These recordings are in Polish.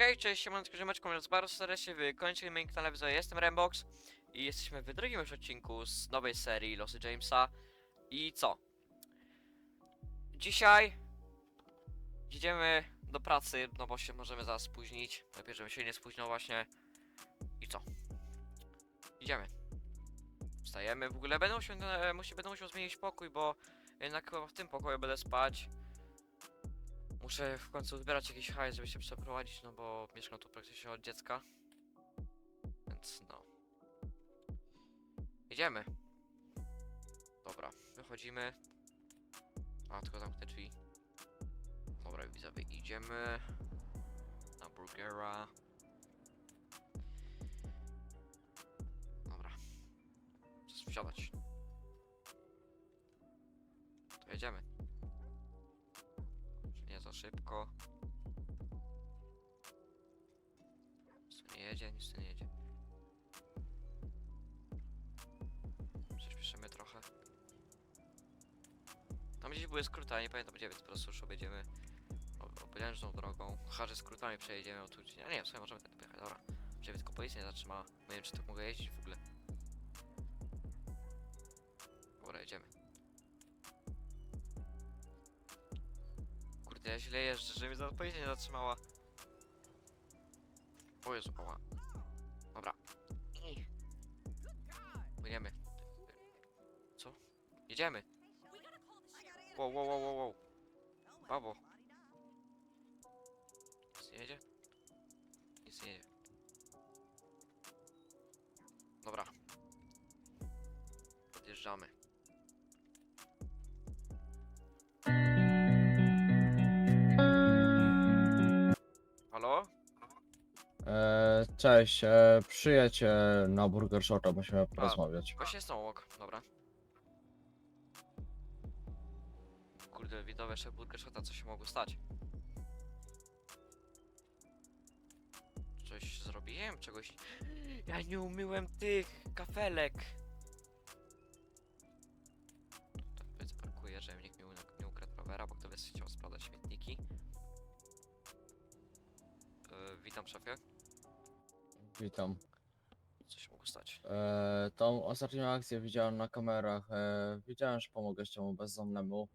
Hej, cześć, siemaneczko, ziomeczko, mówiąc bardzo serdecznie w końcu main kanale widzowie, jestem Rembox i jesteśmy w drugim już odcinku z nowej serii Losy Jamesa i co? Dzisiaj idziemy do pracy, no bo się możemy zaraz spóźnić, lepiej żebym się nie spóźnił właśnie i co? Idziemy. Wstajemy, w ogóle będę musiał, e, musi, będę musiał zmienić pokój, bo jednak w tym pokoju będę spać Muszę w końcu zbierać jakiś hajs, żeby się przeprowadzić, no bo mieszkam tu praktycznie od dziecka. Więc no. Idziemy. Dobra, wychodzimy. A, tylko zamknę drzwi. Dobra, widzowie, idziemy. Na burgera. Dobra. Wsiadać. Szybko? Nic tu nie jedzie, nic tu nie jedzie. Przyspieszymy trochę. Tam gdzieś były skróty, ale nie pamiętam gdzie, więc po prostu już objedziemy o- obrężną drogą. Że skrótami przejedziemy tu. A nie, w sumie możemy ten pojechać, dobra. Żeby tylko policja nie zatrzymała. Nie wiem, czy tak mogę jeździć w ogóle. Ja źle jeżdżę, żeby mnie za policja nie zatrzymała. O Jezu, oła. Dobra. Płyniemy. Co? Jedziemy. Wow, wow, wow, wow, wow. Babo. Cześć, e, przyjedź e, na Burger Shota, musimy porozmawiać. Właśnie są łok, dobra. Kurde, widowe szef burger shota, co się mogło stać? Coś zrobiłem? Czegoś... Ja nie umyłem tych kafelek! Tak, powiedz, parkuję, żeby nikt mi nie ukradł rowera, bo kto by chciał sprawdzać śmietniki. Yy, witam szefie. Witam. Co się mogło stać? E, tą ostatnią akcję widziałem na kamerach. E, widziałem, że pomogłeś temu bezdomnemu.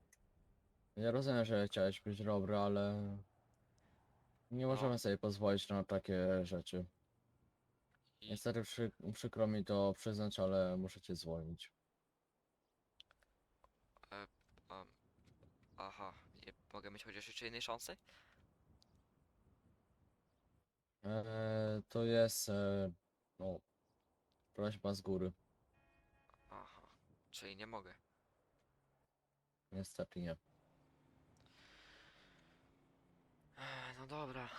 Ja rozumiem, że chciałeś być dobry, ale nie możemy sobie pozwolić na takie rzeczy. I... Niestety przy, przykro mi to przyznać, ale muszę cię zwolnić. Um, aha, nie mogę mieć chociaż jeszcze innej szansy? E, to jest, e, no, prośba z góry. Aha, czyli nie mogę. Niestety nie. Ech, No dobra,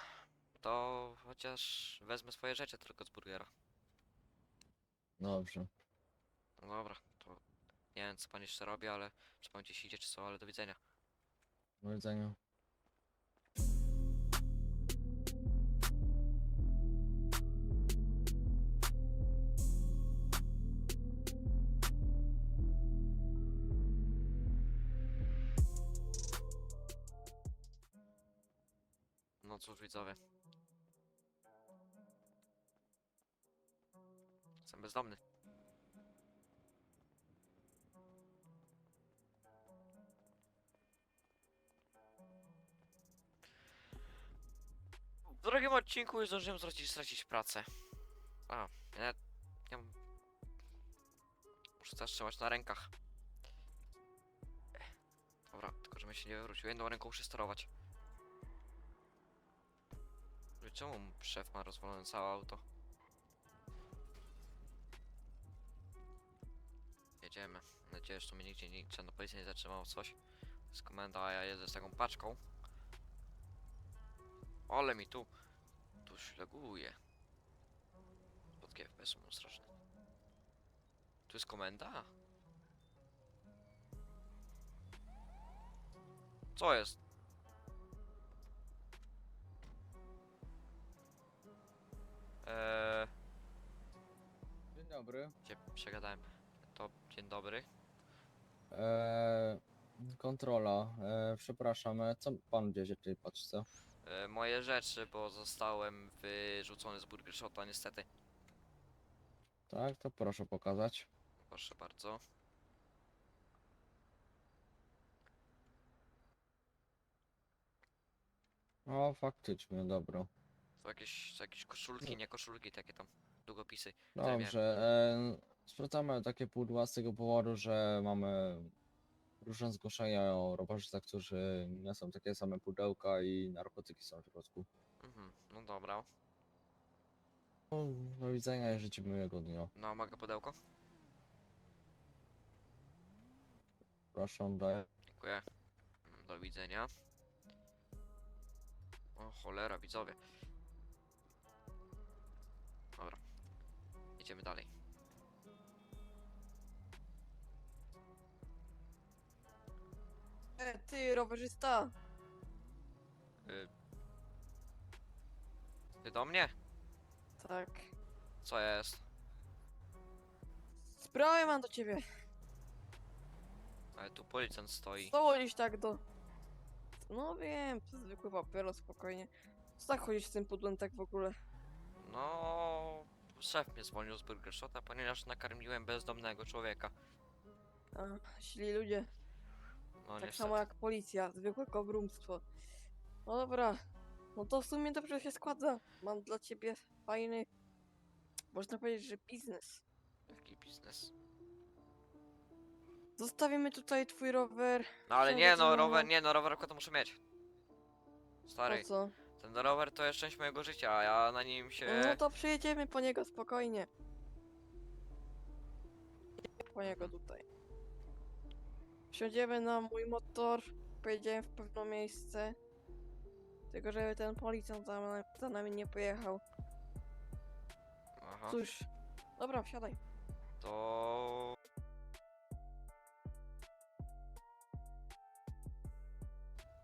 to chociaż wezmę swoje rzeczy tylko z burgera. Dobrze. No dobra, to nie wiem co pan jeszcze robi, ale czy pan gdzieś idzie czy co, ale do widzenia. Do widzenia. Widzowie. Jestem bezdomny. W drugim odcinku już zdążyłem stracić, stracić pracę. A, ja, ja muszę teraz trzymać na rękach. Dobra, tylko żebym się nie wywrócił. Jedną ręką muszę sterować. Ale Czemu szef ma rozwalone całe auto? Jedziemy. Mam nadzieję, że tu mnie nigdzie nie, żadna policja nie zatrzymało coś. To jest komenda, a ja jeżdżę z taką paczką. Ale mi tu... Tu śleguje. Pod FPS są straszne. Tu jest komenda? Co jest? Eee, Dzień dobry. gdzie przegadałem. To dzień dobry. Eee, kontrola. Eee, przepraszam, e, co pan wiezie w tej paczce? e, moje rzeczy, bo zostałem wyrzucony z Burger Shota niestety. Tak, to proszę pokazać. Proszę bardzo. O, faktycznie, dobra. To jakieś, to jakieś koszulki, nie koszulki, takie tam długopisy. Dobrze, e, sprawdzamy takie pudła z tego powodu, że mamy różne zgłoszenia o rowerzystach, którzy niosą takie same pudełka i narkotyki są w środku. Mhm, no dobra. No, do widzenia i życzę miłego dnia. No, mogę pudełko? Proszę, daję. Dziękuję. Mm, Do widzenia. O cholera, widzowie. Idziemy dalej. E, ty, rowerzysta! Y... Ty do mnie? Tak. Co jest? Sprawę mam do ciebie. Ale tu policjant stoi. Co chodzisz tak do... No wiem, to zwykły papieros, spokojnie. Co tak chodzisz z tym pudłem tak w ogóle? No... Szef mnie zwolnił z Burger Shota, ponieważ nakarmiłem bezdomnego człowieka. A, źli ludzie. No tak niestety. samo jak policja, zwykłe kobrumstwo. No dobra. No to w sumie dobrze się składa. Mam dla ciebie fajny... Można powiedzieć, że biznes. Jaki biznes? Zostawimy tutaj twój rower. No ale Co nie no, rower, nie no, rowerko to muszę mieć. Stary, Po co? Ten rower to jest część mojego życia, a ja na nim się... No to przyjedziemy po niego spokojnie. Po niego tutaj. Wsiądziemy na mój motor, pojedziemy w pewne miejsce. Tylko żeby ten policjant za, na- za nami nie pojechał. Aha, Cóż, dobra, wsiadaj. to...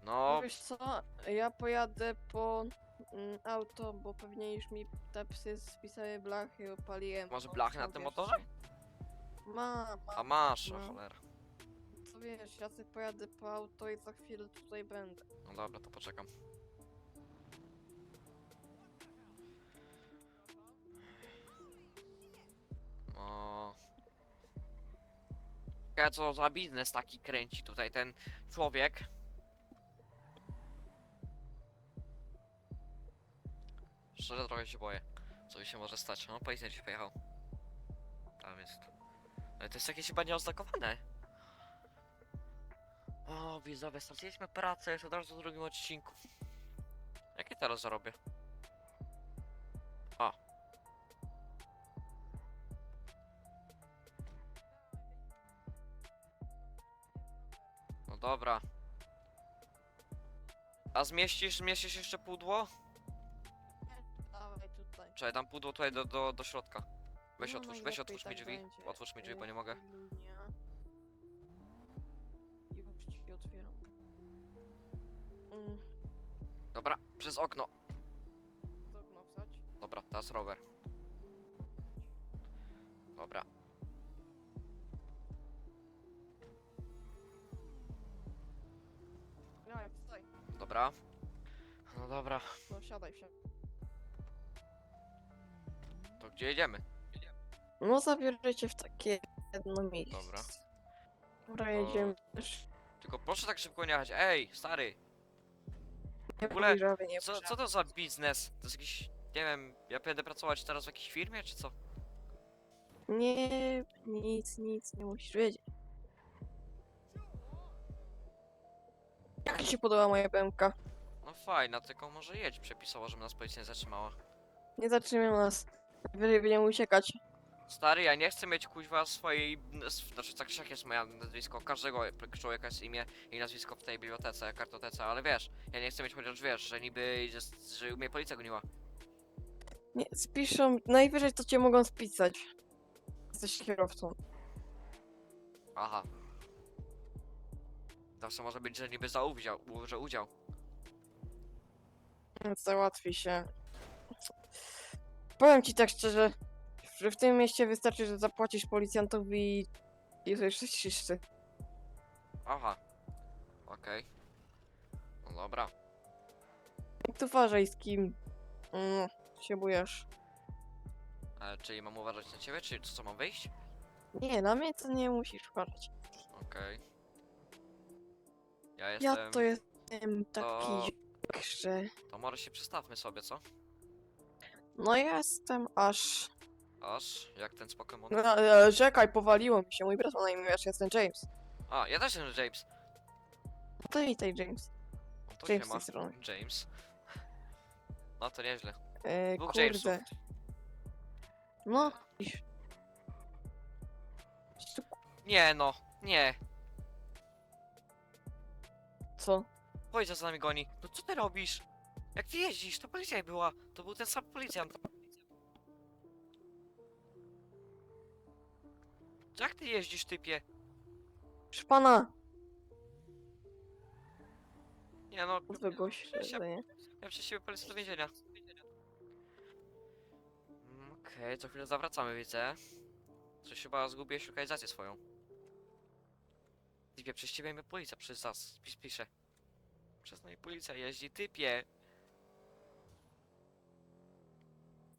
No, Wiesz co, ja pojadę po mm, auto, bo pewnie już mi te psy spisały blachy i opaliłem. Masz No, blachy na tym wiesz, motorze? Mam, a mam. masz, o no. cholera. Co wiesz, ja sobie pojadę po auto i za chwilę tutaj będę. No dobra, to poczekam. O. Ja co za biznes taki kręci tutaj ten człowiek. Szczerze trochę się boję. Co się może stać? No, policjant się pojechał. Tam jest. Ale to jest jakieś chyba nieoznakowane. O, widzowie, straciliśmy pracę już od razu w drugim odcinku. Jakie teraz zarobię? A. No dobra. A zmieścisz, zmieścisz jeszcze pudło? Czekaj, dam pudło tutaj do, do, do środka. Weź No, otwórz, weź najlepiej otwórz mi tak drzwi. będzie. Otwórz mi drzwi, bo nie mogę. Już ci otwieram. Mm, Dobra, przez okno. Dobra, teraz rower. Dobra. Dawaj, wstaj. Dobra. No dobra, No siadaj, siadaj. Gdzie jedziemy? No zabierę cię w takie jedno miejsce. Dobra. Dobra, jedziemy. Tylko proszę tak szybko nie jechać. Ej, stary, Nie ogóle, podejrzewaj, nie co, co to za biznes? To jest jakiś, nie wiem, ja będę pracować teraz w jakiejś firmie, czy co? Nie, nic, nic, nie musisz wiedzieć. Jak ci się podoba moja BMK? No fajna, tylko może jedź przepisowo, żeby nas policja nie zatrzymała. Nie zatrzymują nas. Wyżej będziemy uciekać. Stary, ja nie chcę mieć kuźwa swojej, znaczy tak jak jest moja nazwisko, każdego człowieka jest imię i nazwisko w tej bibliotece, kartotece, ale wiesz, ja nie chcę mieć chociaż wiesz, że niby, jest, że mnie policja goniła. Nie, spiszą, najwyżej to cię mogą spisać. Jesteś kierowcą. Aha. Zawsze może być, że niby za udział, że udział. Więc załatwi się. Powiem ci tak szczerze, że w tym mieście wystarczy, że zapłacisz policjantowi i jesteś czysty. Aha. Okej. No dobra. prostu uważaj z kim mm, się bujesz. E, czyli mam uważać na ciebie, czy co, co mam wyjść? Nie, na mnie to nie musisz uważać. Okej. Ja jestem... Ja to jestem taki, to- że... To może się przestawmy sobie, co? No jestem aż... Aż, jak ten z Pokémon. No, e, czekaj, powaliło mi się, mój brat ma na imię, wiesz, jestem James. A, ja też jestem James. To witaj, James. No to James się ma. z tej strony. James. No to nieźle. E, Dwóch kurde. Jamesów. No. iś- Nie no, nie. Co? Policja za nami goni. No co ty robisz? Jak ty jeździsz? To policja była. To był ten sam policjant. Jak ty jeździsz, typie? Proszę pana, Nie no, to gość, ja, nie? ja polecę do więzienia. Mm, Okej, co chwilę zawracamy, widzę. Coś chyba zgubiłeś lokalizację swoją. Typie, przez ciebie mnie policja, przez nas, pis, pisze. Przez mnie policja jeździ, typie.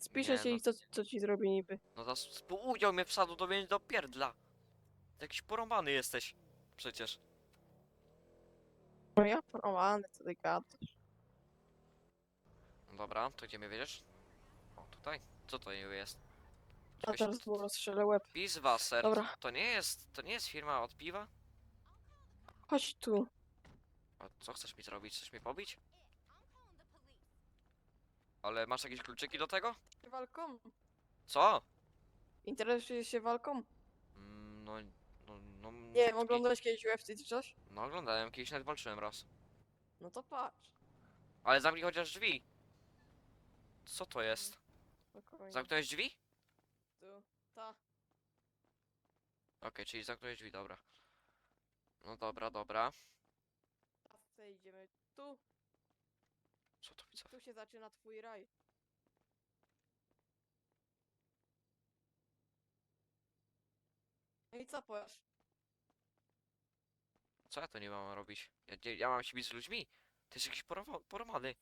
Spiszę Nie, się no. i co, co ci zrobi niby. No to współudział mnie wsadu do więzienia do pierdla. Jakiś porąbany jesteś. Przecież. No ja porwany, co ty gadasz. No dobra, to gdzie mnie wiedziesz? O, tutaj. Co to niby jest? A Czegoś- teraz mu rozstrzelę łeb. Piswasser. Dobra. To nie jest, to nie jest firma od piwa? Chodź tu. A co chcesz mi zrobić? Chcesz mnie pobić? Ale masz jakieś kluczyki do tego? Walką? Co? Interesujesz się walką? Mm, No, no, no... Nie wiem, oglądałeś kiedyś UFC czy coś? No oglądałem, kiedyś nawet walczyłem raz. No to patrz. Ale zamknij chociaż drzwi. Co to jest? Spokojnie. Zamknąłeś drzwi? Tu. Ta. Okej, czyli zamknąłeś drzwi, dobra. No dobra, dobra. Teraz idziemy tu. Co to widzę? Tu się zaczyna twój raj. No i co powiesz? Co ja to nie mam robić? Ja, ja, ja mam się bić z ludźmi? Ty jesteś jakiś poroma- poromany.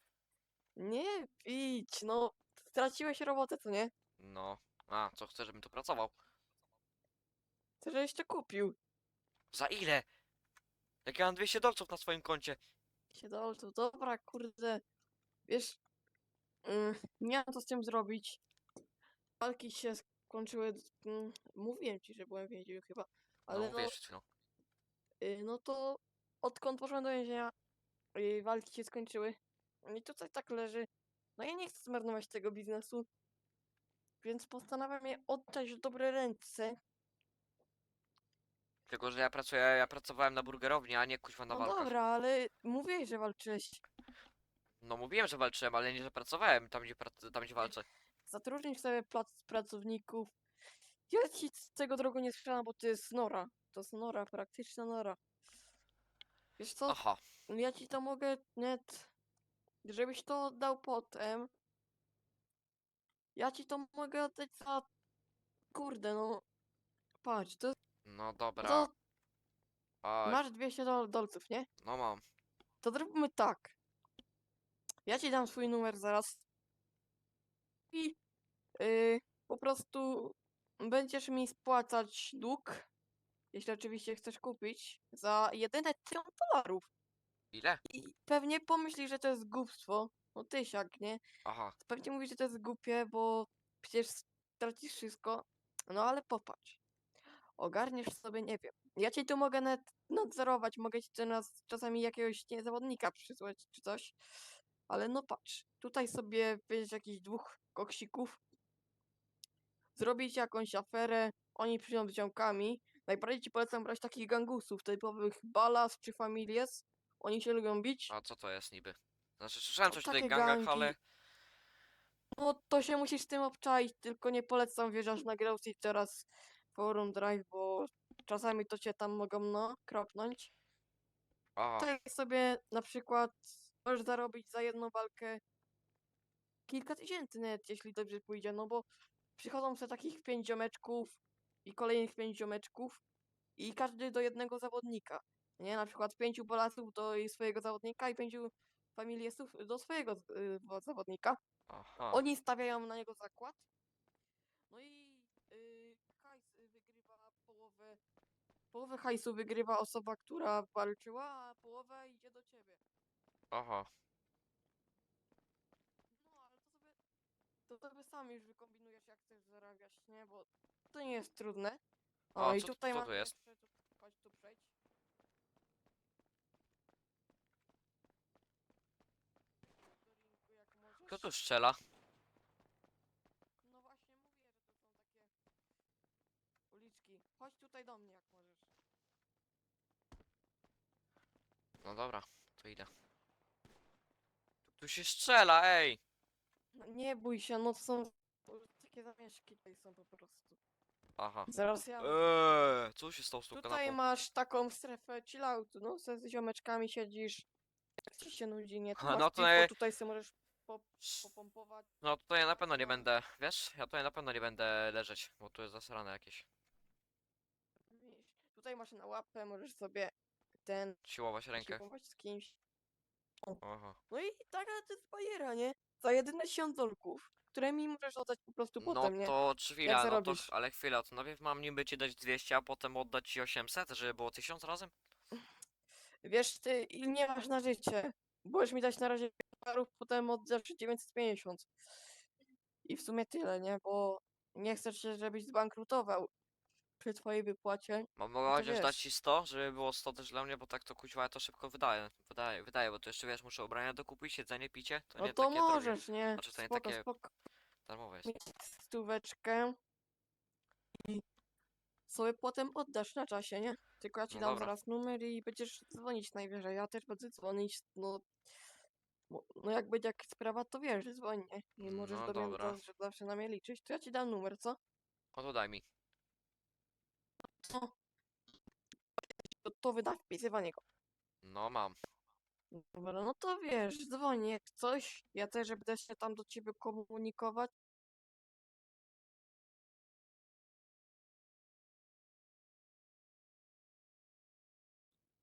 Nie pić, no. Straciłeś robotę, co nie? No. A, co chcesz, żebym tu pracował? Chcę, żebyś to kupił. Za ile? Jak ja mam 200 dolców na swoim koncie. Się dolcu, dobra, kurde. Wiesz, mm, nie wiem co z tym zrobić. Walki się skończyły. Mm, mówiłem ci, że byłem w więzieniu chyba. No, Ale no, wiesz, przed chwilą. y, no to odkąd poszłem do więzienia, y, walki się skończyły. I tutaj tak leży. No ja nie chcę zmarnować tego biznesu. Więc postanawiam je oddać w dobre ręce. Tylko, że ja pracuję, ja pracowałem na burgerowni, a nie kuźwa na No walkach. dobra, ale mówiłeś, że walczyłeś. No mówiłem, że walczyłem, ale nie, że pracowałem tam, gdzie, prac- tam, gdzie walczę. Zatrudnij sobie plac pracowników. Ja ci z tego drogo nie sprzedam, bo to jest nora. To jest nora, praktyczna nora. Wiesz co, Aha. ja ci to mogę net, żebyś to oddał potem. Ja ci to mogę oddać za... Kurde, no... Patrz, to, No dobra. to masz 200 dol dolców, nie? no mam. To zróbmy tak. Ja ci dam swój numer zaraz. I yy, po prostu będziesz mi spłacać dług, jeśli oczywiście chcesz kupić, za jedyne 1000 dolarów. Ile? I pewnie pomyślisz, że to jest głupstwo. No tysiak, nie? Aha. Pewnie mówisz, że to jest głupie, bo przecież stracisz wszystko. No ale popatrz. Ogarniesz sobie, nie wiem. Ja ci tu mogę nadzorować, mogę ci tu nas czasami jakiegoś nie, zawodnika przysłać czy coś. Ale no patrz, tutaj sobie weź jakichś dwóch koksików, zrobić jakąś aferę, oni przyjdą z ziomkami. Najbardziej ci polecam brać takich gangusów typowych Balas czy Families. Oni się lubią bić. A co to jest niby? Znaczy, słyszałem To coś o tych takie gangach, gangi. ale... No to się musisz z tym obczaić, tylko nie polecam wjeżdżać na Grousy teraz Forum Drive, bo czasami to cię tam mogą no kropnąć. Tutaj sobie na przykład możesz zarobić za jedną walkę kilka tysięcy net, jeśli dobrze pójdzie, no bo przychodzą sobie takich pięć ziomeczków i kolejnych pięć ziomeczków i każdy do jednego zawodnika. Nie, na przykład pięciu Polaków do swojego zawodnika i pięciu familię sów- do swojego y, wo- zawodnika. Aha. Oni stawiają na niego zakład. No i y, hajs wygrywa połowę. Połowę hajsu wygrywa osoba, która walczyła, a połowę idzie do ciebie. Aha. No ale to sobie. To sobie sam już wykombinujesz, jak chcesz zarabiać, nie? Bo to nie jest trudne. O, O, i co tu- tutaj co tu mamy jest? jeszcze- tu- Chodź tu przejdź. Do rynku, jak możesz. Kto tu strzela? No właśnie mówię, że to są takie uliczki. Chodź tutaj do mnie, jak możesz. No dobra, to idę. Tu się strzela, ej! No nie bój się, no to są takie zamieszki tutaj są po prostu. Aha. Zaraz ja. Eee, co się stało z tą Tutaj kanapą? masz taką strefę chilloutu, no se z ziomeczkami siedzisz. Jak ci się nudzi, nie? Tu Ha, masz no to piwko, ja- tutaj sobie możesz pop, popompować. No tutaj ja na pewno nie będę, wiesz? Ja tutaj na pewno nie będę leżeć, bo tu jest zasrane jakieś. Tutaj masz na łapę, możesz sobie ten Siłować rękę. pompować z kimś. Aha. No i taka to jest bajera, nie? Za jedyne 1000 dolków, które mi możesz oddać po prostu No potem, nie? to chwila, no to, zarobisz? ale chwila, to najpierw mam niby ci dać 200, a potem oddać ci 800, żeby było 1000 razem? Wiesz, ty i nie masz na życie. Możesz mi dać na razie parów, potem oddasz 950. I w sumie tyle, nie? Bo nie chcę się, żebyś zbankrutował przy twojej wypłacie. Mam mogę chociaż dać ci 100, żeby było 100 też dla mnie, bo tak to kuźwa ja to szybko wydaję. Wydaje, wydaje, bo to jeszcze wiesz, muszę ubrania dokupić, jedzenie, picie, to No nie to takie drogie. możesz, nie? Znaczy, to nie spoko, takie- spoko. Darmowe jest. Mi stóweczkę i sobie potem oddasz na czasie, nie? Tylko ja ci No dam dobra. zaraz numer i będziesz dzwonić najwyżej. Ja też będę dzwonić, no... bo- No jak będzie jakaś sprawa, to wiesz, że dzwoń, nie? I możesz No do mnie dobra. zawsze, zawsze na mnie liczyć. To ja ci dam numer, co? O to daj mi. To, to wyda wpisywanie go. No mam. Dobra, no to wiesz, dzwoni jak coś. Ja też będę się tam do ciebie komunikować.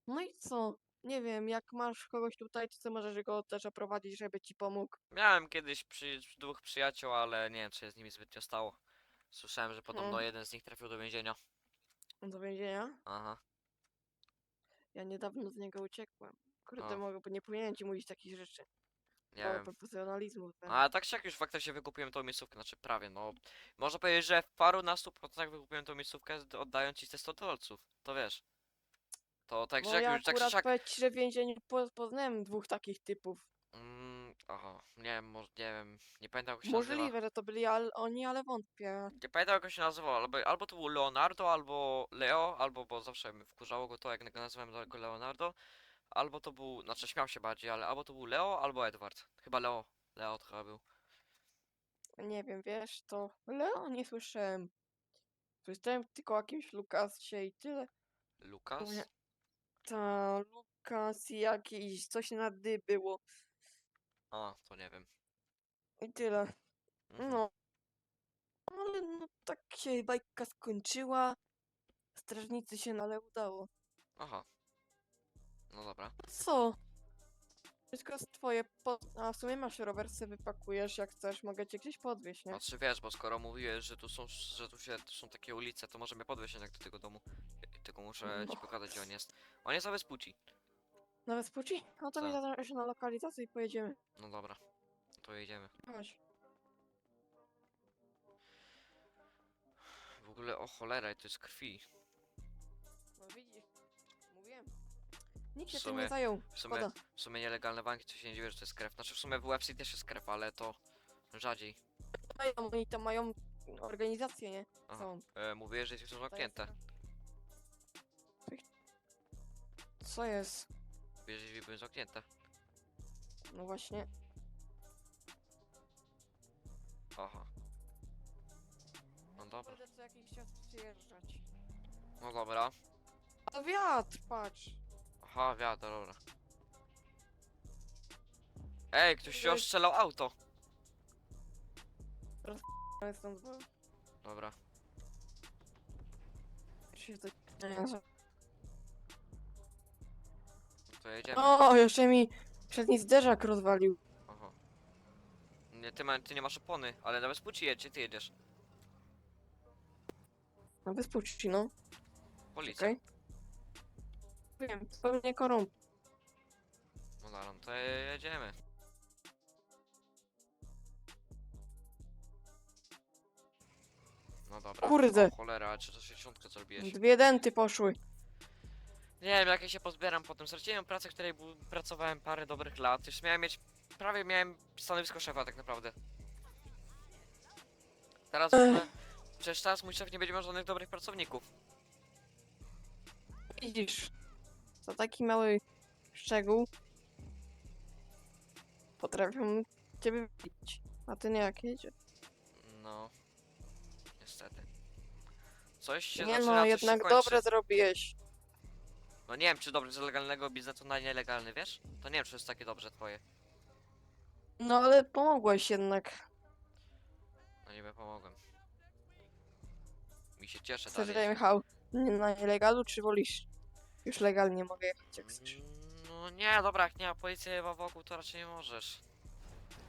No i co? Nie wiem, jak masz kogoś tutaj, to ty możesz go też oprowadzić, żeby ci pomógł. Miałem kiedyś przy, dwóch przyjaciół, ale nie wiem, czy się z nimi zbytnio stało. Słyszałem, że podobno Hmm. jeden z nich trafił do więzienia. Do więzienia. Aha. Ja niedawno z niego uciekłem. Kurde, O. mogę, nie powinienem ci mówić takich rzeczy. Nie Mało wiem. profesjonalizmu. ten. A tak czy jak już faktycznie wykupiłem tą miejscówkę, znaczy prawie, no. Można powiedzieć, że w paru na stu procentach wykupiłem tą miejscówkę, z- oddając ci te 100 dolców. To wiesz. To tak Bo jak ja już, tak czy akurat siak... powiem ci, że w więzieniu po, poznałem dwóch takich typów. Aha, nie wiem, może, nie wiem, nie pamiętam jak się nazywa. Możliwe, że to byli al oni, ale wątpię. Nie pamiętam jak on się nazywał, albo, albo to był Leonardo, albo Leo, albo, bo zawsze mi wkurzało go to, jak go nazywałem go Leonardo. Albo to był, znaczy śmiał się bardziej, ale albo to był Leo, albo Edward. Chyba Leo. Leo to chyba był. Nie wiem, wiesz, to Leo nie słyszałem. Słyszałem tylko o jakimś Lukasie i tyle. Lukas? Nie. Ta Lukas i jakiś coś na dy było. A, to nie wiem. I tyle. Mhm. No. Ale no tak się bajka skończyła. Strażnicy się no ale udało. Aha. No dobra. Co? Wszystko jest twoje. Po... A w sumie masz rower, sobie wypakujesz jak chcesz, mogę cię gdzieś podwieźć, nie? Znaczy wiesz, bo skoro mówiłeś, że tu są, że tu się, tu są takie ulice, to możemy podwieźć jednak do tego domu. Tylko muszę ci No. pokazać, gdzie on jest. On jest bez płci. Na Wespuci? No to mi Tak. zadasz na lokalizację i pojedziemy. No dobra. To jedziemy. Chodź. W ogóle, o cholera, to jest krwi. No widzisz. Mówiłem. Nikt się W tym nie zajął. W sumie, Szkoda. w sumie nielegalne banki, to się nie dziwię, że to jest krew. Znaczy w sumie w UFC też jest krew, ale to rzadziej. Mają, oni tam mają organizację, nie? Aha. Całą. E, mówię, że To jest zamknięte. taka- Co jest? Że drzwi były zamknięte. No właśnie. Aha. No dobra. Będę co jakiś czas przyjeżdżać. No dobra. A wiatr, patrz. Aha, wiatr, dobra. Ej, ktoś się ostrzelał auto. Ja Stąd bo Dobra. się to... To jedziemy. O, jeszcze mi Przedni zderzak rozwalił. Aha. Nie, ty, ma, ty nie masz opony, ale na bezpuci jedzie, ty jedziesz. Na bezpuści, no. Policja. Okej. Wiem, pewnie korump. No dobra, no to jedziemy. No dobra. Kurde. O, cholera, czy to 60 zrobiłeś? Dwie denty poszły. Nie wiem, jak ja się pozbieram potem. Straciłem pracę, w której bu- pracowałem parę dobrych lat. Już miałem mieć... Prawie miałem stanowisko szefa tak naprawdę. Teraz w ogóle... Przecież teraz mój szef nie będzie miał żadnych dobrych pracowników. Widzisz, za taki mały szczegół potrafią ciebie wybić. A ty nie jak jedzie. No... Niestety. Coś się Nie zaczyna, no, coś jednak kończy. dobre zrobiłeś. No nie wiem, czy dobrze z legalnego biznesu na nielegalny, wiesz? To nie wiem, czy jest takie dobrze twoje. No ale pomogłeś jednak. No niby pomogłem. Mi się cieszę Chcesz, dalej. Michał, nie- na nielegalu czy wolisz? Już legalnie mogę jechać jak chcesz. No nie, dobra, jak nie ma policji chyba wokół, to raczej nie możesz.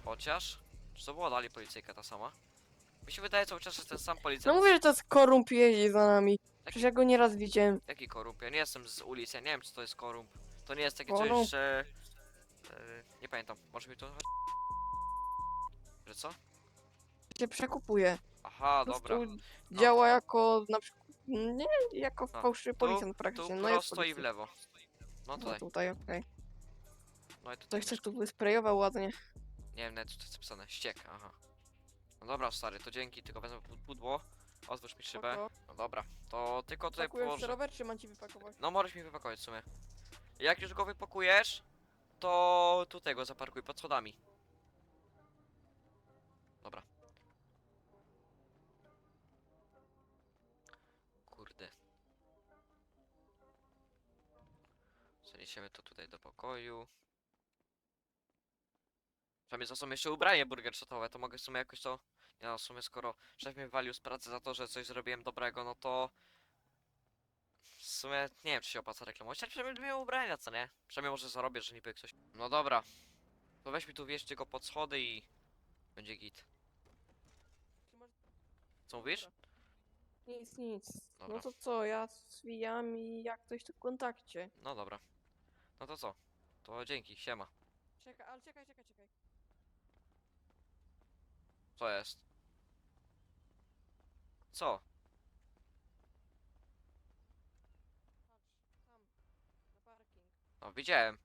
Chociaż? Czy to było dalej policyjka ta sama? Mi się wydaje cały czas, że ten sam No policjant... mówię, że to jest korump jeździ za nami. Przecież ja go nieraz widziałem. Jaki korump? Ja nie jestem z ulicy, ja nie wiem, czy to jest korump. To nie jest takie Korump. coś, że... e, nie pamiętam, może mi to... Że co? Się przekupuje. Aha, Po dobra. prostu Działa jako na przykład. Nie, jako A, fałszywy policjant Tu praktycznie. No jest prosto i w policjant. lewo. No No tutaj, tutaj, okej. no i To tutaj. chcesz tu wysprejował ładnie. Nie wiem, nawet co to jest napisane. Ściek, aha. No dobra, stary, to dzięki, tylko wezmę pud- pudło. Otwórz mi szybę. Spoko. No dobra, to tylko tutaj Pakujesz położę. rower, czy mam ci wypakować? No możesz mi wypakować w sumie. Jak już go wypakujesz, to tutaj go zaparkuj pod schodami. Dobra. Kurde. Przeniesiemy to tutaj do pokoju. Przynajmniej za są jeszcze ubranie burger shotowe, to mogę w sumie jakoś to... No, w sumie skoro szef mnie walił z pracy za to, że coś zrobiłem dobrego, no to... W sumie nie wiem, czy się opłaca reklamować, ale przynajmniej dwie ubrania, co nie? Przynajmniej może zarobię, że niby ktoś... No dobra. To weź mi tu wieź tylko pod schody i... Będzie git. Co mówisz? Nic, nic. Dobra. No to co, ja zwijam i jak ktoś to w kontakcie. No dobra. No to co? To dzięki, siema. Czekaj, ale czekaj, czekaj, czekaj. Co jest? Co? Patrz, tam, na parking. No widziałem.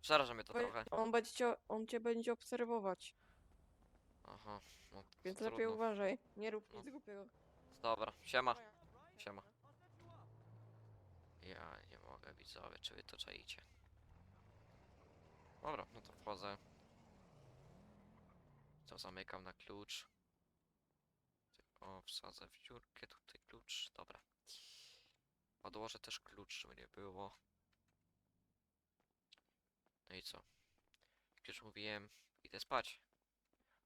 Przeraża mnie to Wej- trochę. On, będzie cię, on cię będzie obserwować, Aha. No, więc trudno. lepiej uważaj. Nie rób No. nic głupiego. Dobra, siema. Siema. Ja nie mogę, widzowie, czy wy to czaicie? Dobra, no to wchodzę. To zamykam na klucz. O, wsadzę w dziurkę, tutaj klucz, dobra. Odłożę też klucz, żeby nie było. No i co? Jak już mówiłem, idę spać.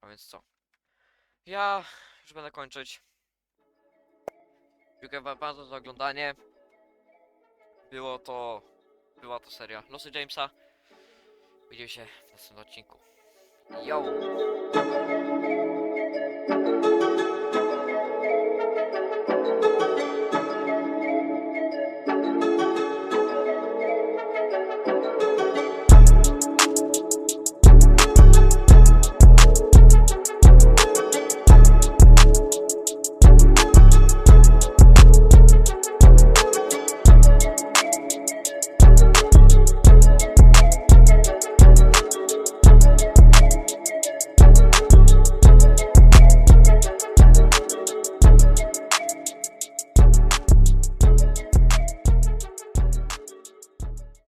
A więc co? Ja już będę kończyć. Dziękuję wam bardzo za oglądanie. Było to... Była to seria Losy Jamesa. Widzimy się w następnym odcinku. Yo!